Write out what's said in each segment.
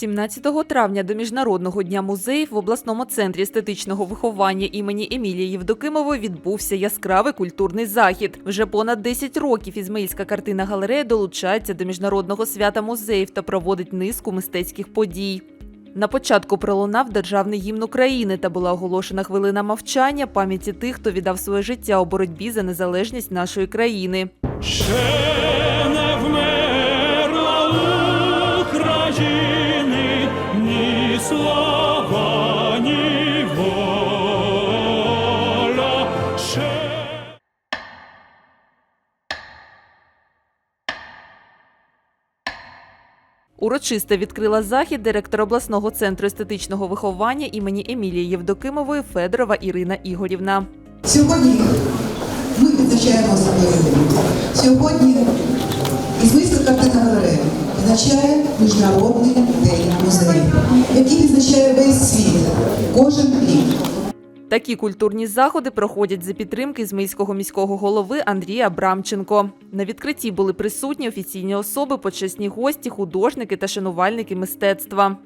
17 травня до Міжнародного дня музеїв в обласному центрі естетичного виховання імені Емілії Євдокимової відбувся яскравий культурний захід. Вже понад 10 років Ізмаїльська картина галерея долучається до міжнародного свята музеїв та проводить низку мистецьких подій. На початку пролунав державний гімн України та була оголошена хвилина мовчання пам'яті тих, хто віддав своє життя у боротьбі за незалежність нашої країни. Слава, ні воля. Ще Урочисто відкрила захід директор обласного центру естетичного виховання імені Емілії Євдокимової Федорова Ірина Ігорівна. Сьогодні ми відзначаємо особливий день. Сьогодні Ізмийська картина галерея відзначає Міжнародний день музею, який відзначає весь світ кожен рік. Такі культурні заходи проходять за підтримки Ізмаїльського міського голови Андрія Абрамченко. На відкритті були присутні офіційні особи, почесні гості, художники та шанувальники мистецтва.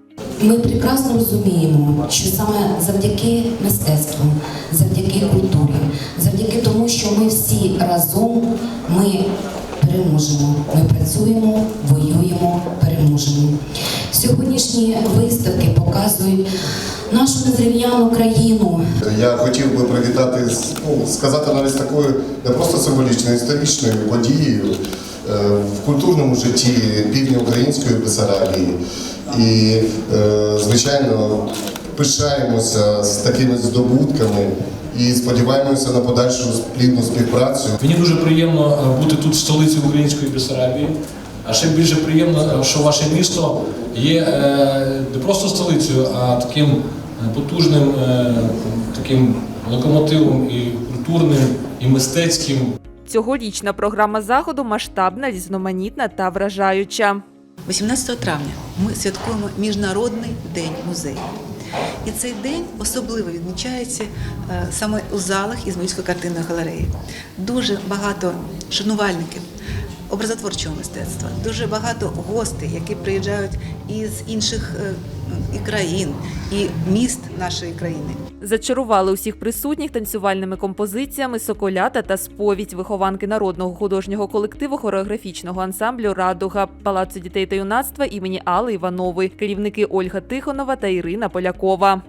Ми прекрасно розуміємо, що саме завдяки мистецтву, завдяки культурі, завдяки тому, що ми всі разом ми переможемо. Ми працюємо, воюємо, переможемо. Сьогоднішні виставки показують нашу незрівняну країну, Я хотів би привітати, ну, сказати навіть такою не просто символічною, історичною подією е, в культурному житті півдня української Бесарабії. І, е, звичайно, пишаємося з такими здобутками і сподіваємося на подальшу плідну співпрацю. Мені дуже приємно е, бути тут в столиці української Бессарабії. А ще більше приємно, е, що ваше місто є е, не просто столицею, а таким потужним таким локомотивом і культурним, і мистецьким. Цьогорічна програма заходу масштабна, різноманітна та вражаюча. 18 травня ми святкуємо Міжнародний день музею. І цей день особливо відмічається е, саме у залах Ізмаїльської картинної галереї. Дуже багато шанувальників образотворчого мистецтва, дуже багато гостей, які приїжджають із інших е, і країн, і міст нашої країни. Зачарували усіх присутніх танцювальними композиціями Соколята та сповідь вихованки народного художнього колективу хореографічного ансамблю Радуга Палацу дітей та юнацтва імені Алли Іванової, керівники Ольга Тихонова та Ірина Полякова.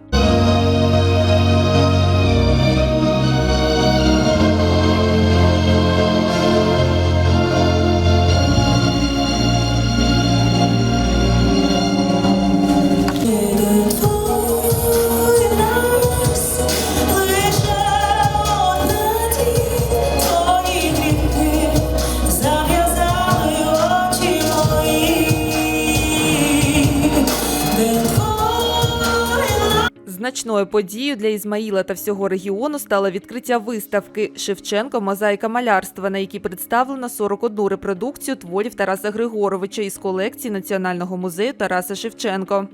Значною подією для Ізмаїла та всього регіону стало відкриття виставки Шевченко Мозаїка малярства, на якій представлено 41 репродукцію творів Тараса Григоровича із колекції Національного музею Тараса Шевченко.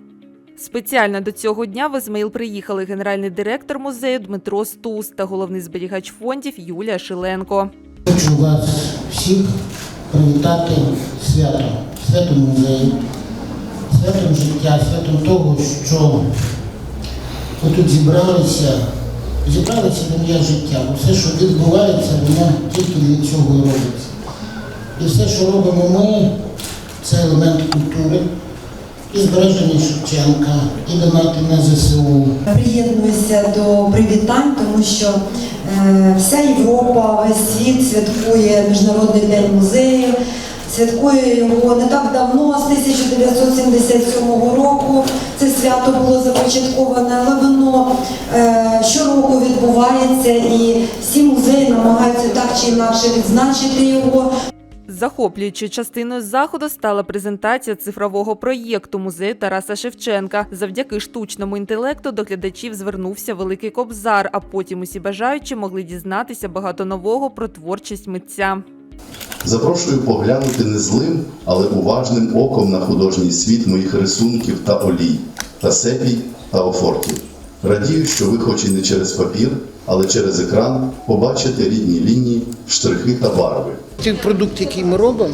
Спеціально до цього дня в Ізмаїл приїхали генеральний директор музею Дмитро Стус та головний зберігач фондів Юлія Шиленко. Хочу вас всіх привітати з святом, святом музею, святом життя, святом того, що ви тут зібралися, зібралися в ім'я життя. Бо Все, що відбувається, воно тільки для цього і робиться. І все, що робимо ми, це елемент культури, і збереження Шевченка, і донати на ЗСУ. Приєднуюся до привітань, тому що е, вся Європа, весь світ святкує Міжнародний день музею. Святкує його не так давно, з 1977 року. Свято було започатковане, але воно е, щороку відбувається і всі музеї намагаються так чи інакше відзначити його. Захоплюючою частиною заходу стала презентація цифрового проєкту музею Тараса Шевченка. Завдяки штучному інтелекту до глядачів звернувся великий кобзар, а потім усі бажаючі могли дізнатися багато нового про творчість митця. Запрошую поглянути не злим, але уважним оком на художній світ моїх рисунків та олій, та сепій та офортів. Радію, що ви, хоч і не через папір, але через екран, побачите рідні лінії, штрихи та барви. Той продукт, який ми робимо,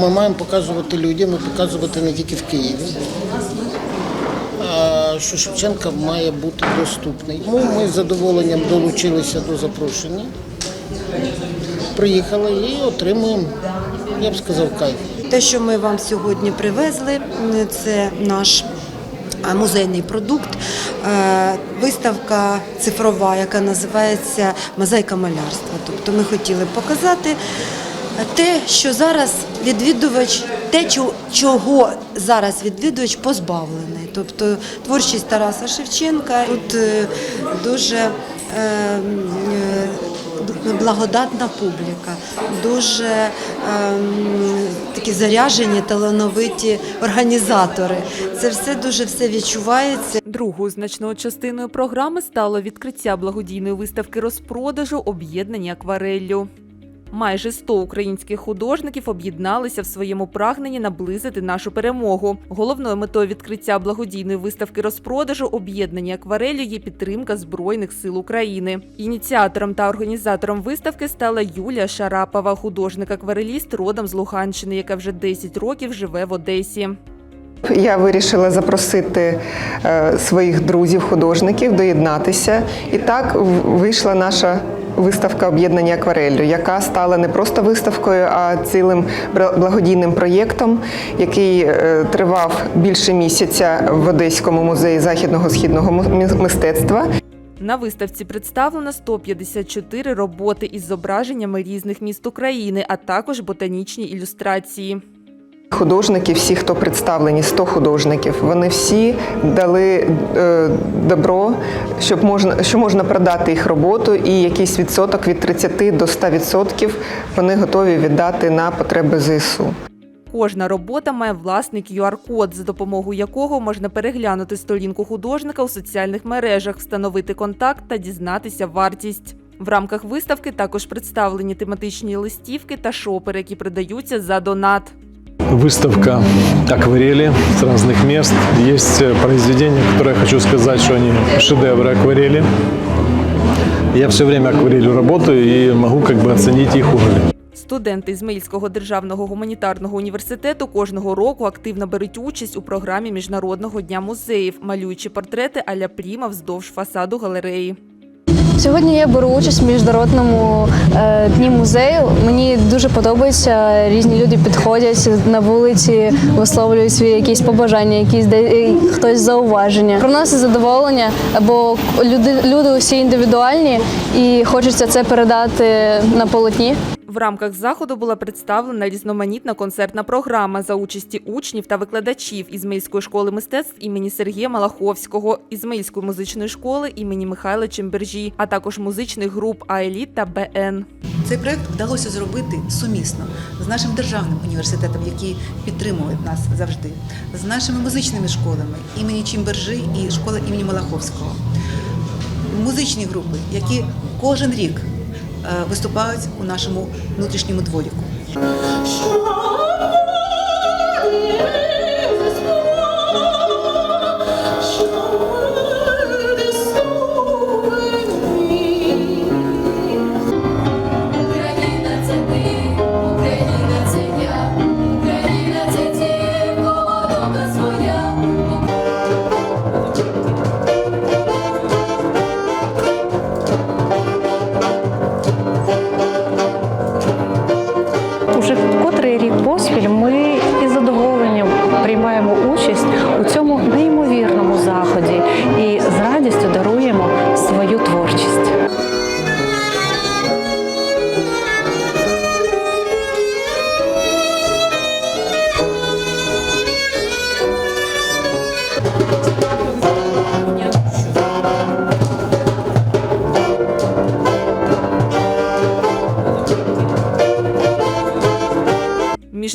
ми маємо показувати людям і показувати не тільки в Києві. Що Шевченка має бути доступний. Тому ми з задоволенням долучилися до запрошення. Приїхали і отримуємо, я б сказав, кайф. Те, що ми вам сьогодні привезли, це наш е, музейний продукт, е, виставка цифрова, яка називається Мозаїка малярства. Тобто ми хотіли показати те, що зараз відвідувач, те, чого зараз відвідувач позбавлений. Тобто творчість Тараса Шевченка тут е, дуже благодатна публіка, дуже ем, такі заряжені, талановиті організатори. Це все дуже все відчувається. Другою значною частиною програми стало відкриття благодійної виставки розпродажу об'єднання аквареллю. Майже 100 українських художників об'єдналися в своєму прагненні наблизити нашу перемогу. Головною метою відкриття благодійної виставки розпродажу об'єднані аквареллю є підтримка Збройних сил України. Ініціатором та організатором виставки стала Юлія Шарапова, художник-аквареліст родом з Луганщини, яка вже 10 років живе в Одесі. Я вирішила запросити е, своїх друзів-художників доєднатися. І так вийшла наша виставка об'єднання аквареллю, яка стала не просто виставкою, а цілим благодійним проєктом, який е, тривав більше місяця в Одеському музеї західного східного мистецтва. На виставці представлено 154 роботи із зображеннями різних міст України, а також ботанічні ілюстрації. Художники, всі, хто представлені, 100 художників, вони всі дали е, добро, щоб можна, що можна продати їх роботу, і якийсь відсоток від 30 до 100% вони готові віддати на потреби ЗСУ. Кожна робота має власний QR-код, за допомогою якого можна переглянути сторінку художника у соціальних мережах, встановити контакт та дізнатися вартість. В рамках виставки також представлені тематичні листівки та шопери, які продаються за донат. Выставка акварели с разных мест. Есть э, произведения, которые я хочу сказать, что они шедевры акварели. Я все время акварелью работаю и могу как бы оценить их уровень. Студенти Ізмаїльського державного гуманітарного університету кожного року активно беруть участь у програмі Міжнародного дня музеїв, малюючи портрети аля Пріма вздовж фасаду галереї. Сьогодні я беру участь в міжнародному е, дні музею. Мені дуже подобається. Різні люди підходять на вулиці, висловлюють свої якісь побажання, якісь де е, хтось зауваження. Про нас задоволення, бо люди, люди усі індивідуальні і хочеться це передати на полотні. В рамках заходу була представлена різноманітна концертна програма за участі учнів та викладачів Ізмаїльської школи мистецтв імені Сергія Малаховського, Ізмаїльської музичної школи імені Михайла Чембержі, а також музичних груп АЕЛІТ та БН. Цей проект вдалося зробити сумісно з нашим державним університетом, який підтримує нас завжди, з нашими музичними школами імені Чімбержи і школи імені Малаховського. Музичні групи, які кожен рік виступають у нашому внутрішньому дворіку.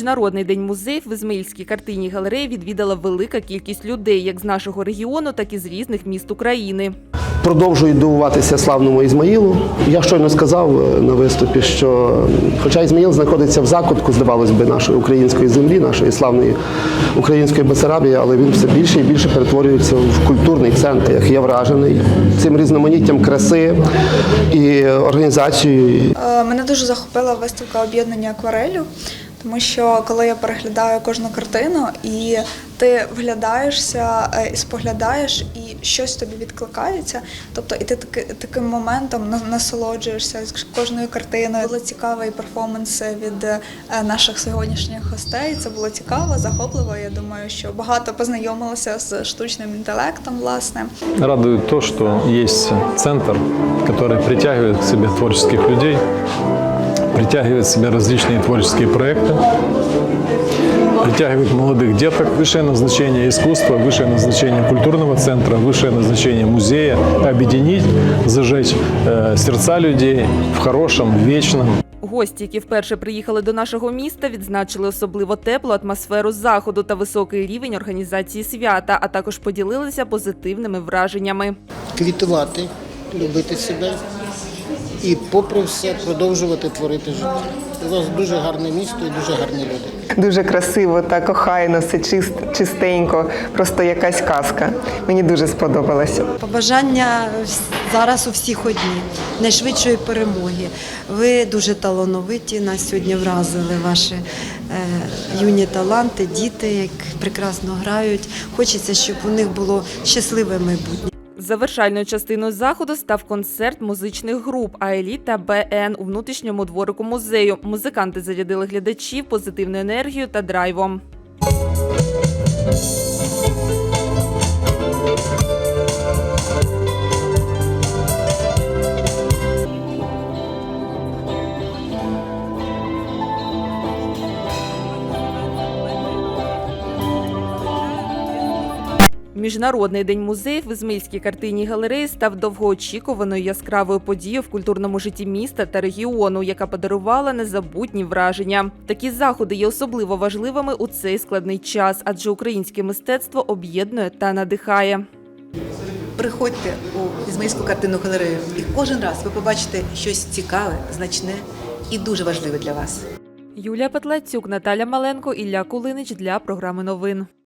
Міжнародний день музеїв в Ізмаїльській картині галереї відвідала велика кількість людей, як з нашого регіону, так і з різних міст України. Продовжують дивуватися славному Ізмаїлу. Я щойно сказав е, на виступі, що хоча Ізмаїл знаходиться в закутку, здавалось би, нашої української землі, нашої славної української Бесарабії, але він все більше і більше перетворюється в культурний центр. Я вражений цим різноманіттям краси і організацією. Е, Мене дуже захопила виставка об'єднання акварелю, Тому що коли я переглядаю кожну картину, і ти вглядаєшся е, і споглядаєш, і щось тобі відкликається. Тобто, і ти таки, таким моментом на- насолоджуєшся з кожною картиною. Було цікаво і перформанси від е, наших сьогоднішніх гостей. Це було цікаво, захопливо. Я думаю, що багато познайомилися з штучним інтелектом, власне. Радует то, что есть центр, который притягивает к себе творческих людей, притягивает к себе различные творческие проекты, притягивает молодых деток. Высшее назначение искусства, высшее назначение культурного центра, высшее назначение музея – объединить, зажечь э, сердца людей в хорошем, вечном, Гості, які вперше приїхали до нашого міста, відзначили особливо теплу атмосферу заходу та високий рівень організації свята, а також поділилися позитивними враженнями. квітувати, любити себе і, попри все, продовжувати творити життя. У вас дуже гарне місто і дуже гарні люди. Дуже красиво, так охайно, все чист, чистенько, просто якась казка. Мені дуже сподобалося. Побажання зараз у всіх одні найшвидшої перемоги. Ви дуже талановиті. Нас сьогодні вразили ваші е, юні таланти, діти, як прекрасно грають. Хочеться, щоб у них було щасливе майбутнє. Завершальною частиною заходу став концерт музичних груп «Аеліт» та БН у внутрішньому дворику музею. Музиканти зарядили глядачів позитивною енергією та драйвом. Міжнародний день музеїв в Ізмаїльській картині галереї став довгоочікуваною яскравою подією в культурному житті міста та регіону, яка подарувала незабутні враження. Такі заходи є особливо важливими у цей складний час, адже українське мистецтво об'єднує та надихає. Приходьте у Ізмаїльську картинну галерею, і кожен раз ви побачите щось цікаве, значне і дуже важливе для вас. Юлія Петлецюк, Наталя Маленко, Ілля Кулинич для програми новин.